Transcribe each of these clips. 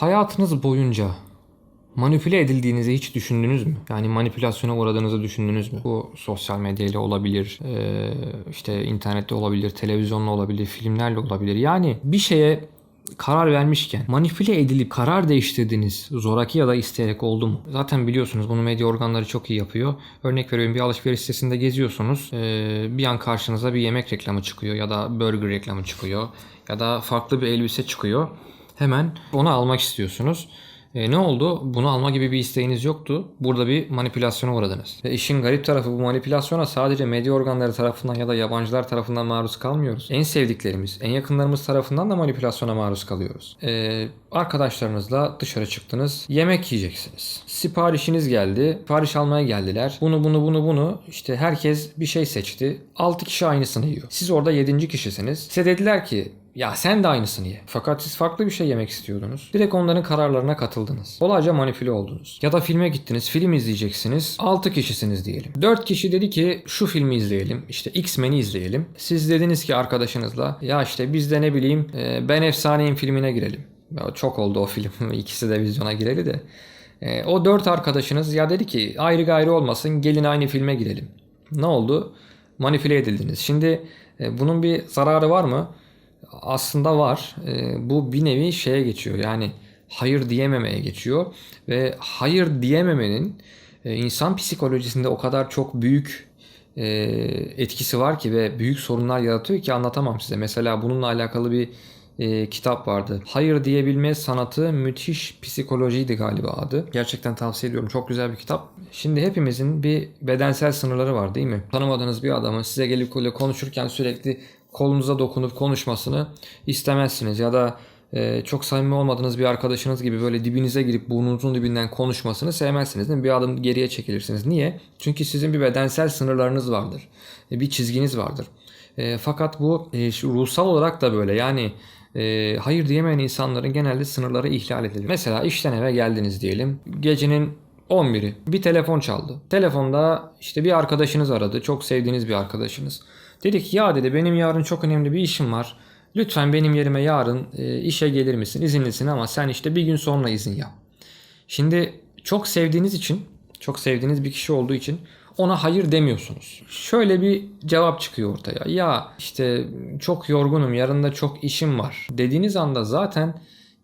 Hayatınız boyunca manipüle edildiğinizi hiç düşündünüz mü? Yani manipülasyona uğradığınızı düşündünüz mü? Bu sosyal medyayla olabilir, işte internette olabilir, televizyonla olabilir, filmlerle olabilir. Yani bir şeye karar vermişken manipüle edilip karar değiştirdiğiniz zoraki ya da isteyerek oldu mu? Zaten biliyorsunuz bunu medya organları çok iyi yapıyor. Örnek veriyorum bir alışveriş sitesinde geziyorsunuz. bir an karşınıza bir yemek reklamı çıkıyor ya da burger reklamı çıkıyor ya da farklı bir elbise çıkıyor. Hemen onu almak istiyorsunuz. E, ne oldu? Bunu alma gibi bir isteğiniz yoktu. Burada bir manipülasyona uğradınız. Ve işin garip tarafı bu manipülasyona sadece medya organları tarafından ya da yabancılar tarafından maruz kalmıyoruz. En sevdiklerimiz, en yakınlarımız tarafından da manipülasyona maruz kalıyoruz. E, arkadaşlarınızla dışarı çıktınız. Yemek yiyeceksiniz. Siparişiniz geldi. Sipariş almaya geldiler. Bunu bunu bunu bunu işte herkes bir şey seçti. 6 kişi aynısını yiyor. Siz orada 7. kişisiniz. Size dediler ki ya sen de aynısını ye. Fakat siz farklı bir şey yemek istiyordunuz. Direkt onların kararlarına katıldınız. Kolayca manipüle oldunuz. Ya da filme gittiniz, film izleyeceksiniz. 6 kişisiniz diyelim. 4 kişi dedi ki şu filmi izleyelim. İşte X-Men'i izleyelim. Siz dediniz ki arkadaşınızla ya işte biz de ne bileyim e, Ben Efsaneyim filmine girelim. Ya çok oldu o film. İkisi de vizyona gireli de. E, o 4 arkadaşınız ya dedi ki ayrı gayrı olmasın gelin aynı filme girelim. Ne oldu? Manipüle edildiniz. Şimdi e, bunun bir zararı var mı? Aslında var. E, bu bir nevi şeye geçiyor. Yani hayır diyememeye geçiyor ve hayır diyememenin e, insan psikolojisinde o kadar çok büyük e, etkisi var ki ve büyük sorunlar yaratıyor ki anlatamam size. Mesela bununla alakalı bir e, kitap vardı. Hayır diyebilme sanatı müthiş psikolojiydi galiba adı. Gerçekten tavsiye ediyorum. Çok güzel bir kitap. Şimdi hepimizin bir bedensel sınırları var değil mi? Tanımadığınız bir adamın size gelip böyle konuşurken sürekli kolunuza dokunup konuşmasını istemezsiniz. Ya da e, çok samimi olmadığınız bir arkadaşınız gibi böyle dibinize girip burnunuzun dibinden konuşmasını sevmezsiniz. Değil mi? Bir adım geriye çekilirsiniz. Niye? Çünkü sizin bir bedensel sınırlarınız vardır. E, bir çizginiz vardır. E, fakat bu e, ruhsal olarak da böyle. Yani e, hayır diyemeyen insanların genelde sınırları ihlal edilir. Mesela işten eve geldiniz diyelim. Gecenin 11'i bir telefon çaldı. Telefonda işte bir arkadaşınız aradı. Çok sevdiğiniz bir arkadaşınız. Dedi ki ya dedi benim yarın çok önemli bir işim var. Lütfen benim yerime yarın e, işe gelir misin? İzinlisin ama sen işte bir gün sonra izin yap. Şimdi çok sevdiğiniz için, çok sevdiğiniz bir kişi olduğu için ona hayır demiyorsunuz. Şöyle bir cevap çıkıyor ortaya. Ya işte çok yorgunum, yarın da çok işim var. Dediğiniz anda zaten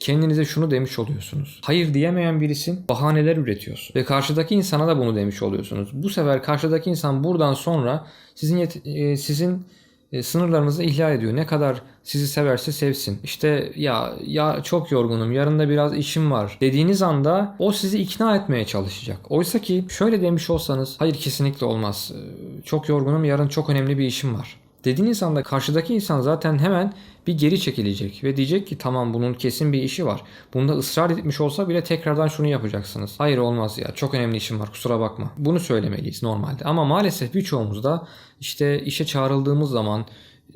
kendinize şunu demiş oluyorsunuz. Hayır diyemeyen birisin, bahaneler üretiyorsun. Ve karşıdaki insana da bunu demiş oluyorsunuz. Bu sefer karşıdaki insan buradan sonra sizin yet- e, sizin e, sınırlarınızı ihlal ediyor. Ne kadar sizi severse sevsin. İşte ya ya çok yorgunum, yarın da biraz işim var dediğiniz anda o sizi ikna etmeye çalışacak. Oysa ki şöyle demiş olsanız hayır kesinlikle olmaz. Çok yorgunum, yarın çok önemli bir işim var. Dediğiniz anda karşıdaki insan zaten hemen bir geri çekilecek ve diyecek ki tamam bunun kesin bir işi var. Bunda ısrar etmiş olsa bile tekrardan şunu yapacaksınız. Hayır olmaz ya çok önemli işim var kusura bakma. Bunu söylemeliyiz normalde. Ama maalesef birçoğumuz da işte işe çağrıldığımız zaman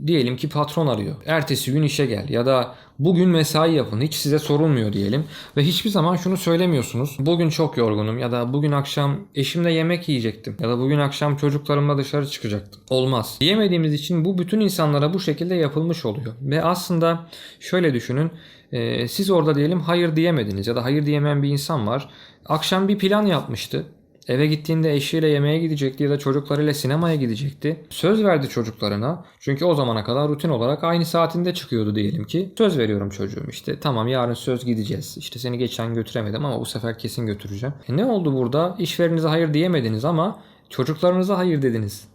diyelim ki patron arıyor. Ertesi gün işe gel ya da bugün mesai yapın hiç size sorulmuyor diyelim ve hiçbir zaman şunu söylemiyorsunuz. Bugün çok yorgunum ya da bugün akşam eşimle yemek yiyecektim ya da bugün akşam çocuklarımla dışarı çıkacaktım. Olmaz. Diyemediğimiz için bu bütün insanlara bu şekilde yapılmış oluyor. Ve aslında şöyle düşünün. e, siz orada diyelim hayır diyemediniz ya da hayır diyemeyen bir insan var. Akşam bir plan yapmıştı. Eve gittiğinde eşiyle yemeğe gidecekti ya da çocuklarıyla sinemaya gidecekti. Söz verdi çocuklarına. Çünkü o zamana kadar rutin olarak aynı saatinde çıkıyordu diyelim ki. Söz veriyorum çocuğum işte tamam yarın söz gideceğiz. İşte seni geçen götüremedim ama bu sefer kesin götüreceğim. E ne oldu burada? İşverinize hayır diyemediniz ama çocuklarınıza hayır dediniz.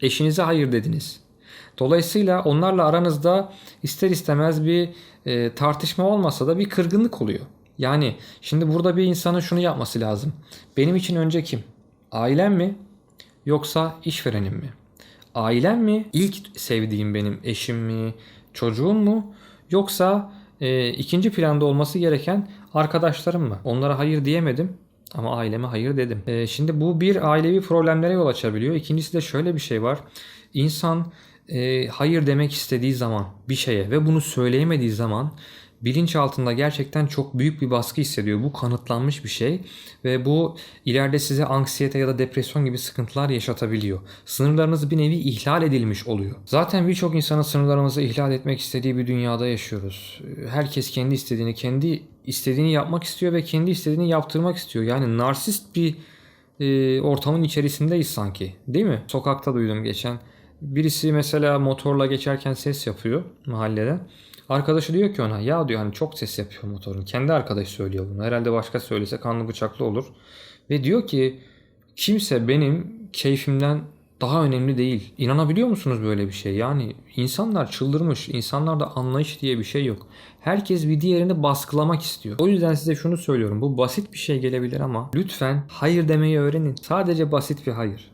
Eşinize hayır dediniz. Dolayısıyla onlarla aranızda ister istemez bir e, tartışma olmasa da bir kırgınlık oluyor. Yani şimdi burada bir insanın şunu yapması lazım. Benim için önce kim? Ailem mi? Yoksa işverenim mi? Ailem mi? İlk sevdiğim benim eşim mi? Çocuğum mu? Yoksa e, ikinci planda olması gereken arkadaşlarım mı? Onlara hayır diyemedim ama aileme hayır dedim. E, şimdi bu bir ailevi problemlere yol açabiliyor. İkincisi de şöyle bir şey var. İnsan e, hayır demek istediği zaman bir şeye ve bunu söyleyemediği zaman bilinç altında gerçekten çok büyük bir baskı hissediyor. Bu kanıtlanmış bir şey ve bu ileride size anksiyete ya da depresyon gibi sıkıntılar yaşatabiliyor. Sınırlarınız bir nevi ihlal edilmiş oluyor. Zaten birçok insanın sınırlarımızı ihlal etmek istediği bir dünyada yaşıyoruz. Herkes kendi istediğini, kendi istediğini yapmak istiyor ve kendi istediğini yaptırmak istiyor. Yani narsist bir e, ortamın içerisindeyiz sanki. Değil mi? Sokakta duydum geçen. Birisi mesela motorla geçerken ses yapıyor mahallede. Arkadaşı diyor ki ona ya diyor hani çok ses yapıyor motorun. Kendi arkadaş söylüyor bunu. Herhalde başka söylese kanlı bıçaklı olur. Ve diyor ki kimse benim keyfimden daha önemli değil. İnanabiliyor musunuz böyle bir şey? Yani insanlar çıldırmış. İnsanlarda anlayış diye bir şey yok. Herkes bir diğerini baskılamak istiyor. O yüzden size şunu söylüyorum. Bu basit bir şey gelebilir ama lütfen hayır demeyi öğrenin. Sadece basit bir hayır.